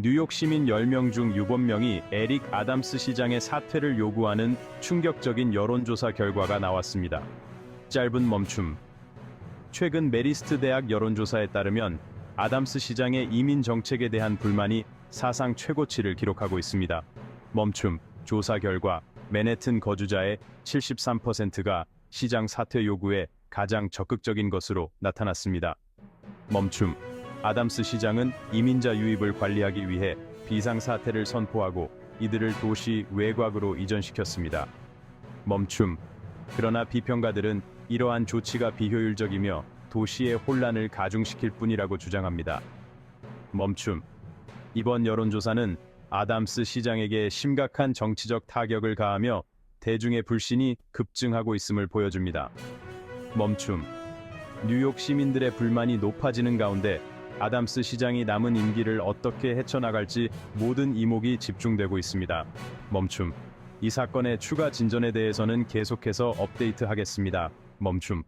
뉴욕 시민 10명 중 6명이 에릭 아담스 시장의 사퇴를 요구하는 충격적인 여론조사 결과가 나왔습니다. 짧은 멈춤. 최근 메리스트 대학 여론조사에 따르면 아담스 시장의 이민 정책에 대한 불만이 사상 최고치를 기록하고 있습니다. 멈춤. 조사 결과 맨해튼 거주자의 73%가 시장 사퇴 요구에 가장 적극적인 것으로 나타났습니다. 멈춤. 아담스 시장은 이민자 유입을 관리하기 위해 비상사태를 선포하고 이들을 도시 외곽으로 이전시켰습니다. 멈춤. 그러나 비평가들은 이러한 조치가 비효율적이며 도시의 혼란을 가중시킬 뿐이라고 주장합니다. 멈춤. 이번 여론조사는 아담스 시장에게 심각한 정치적 타격을 가하며 대중의 불신이 급증하고 있음을 보여줍니다. 멈춤. 뉴욕 시민들의 불만이 높아지는 가운데 아담스 시장이 남은 임기를 어떻게 헤쳐나갈지 모든 이목이 집중되고 있습니다. 멈춤. 이 사건의 추가 진전에 대해서는 계속해서 업데이트하겠습니다. 멈춤.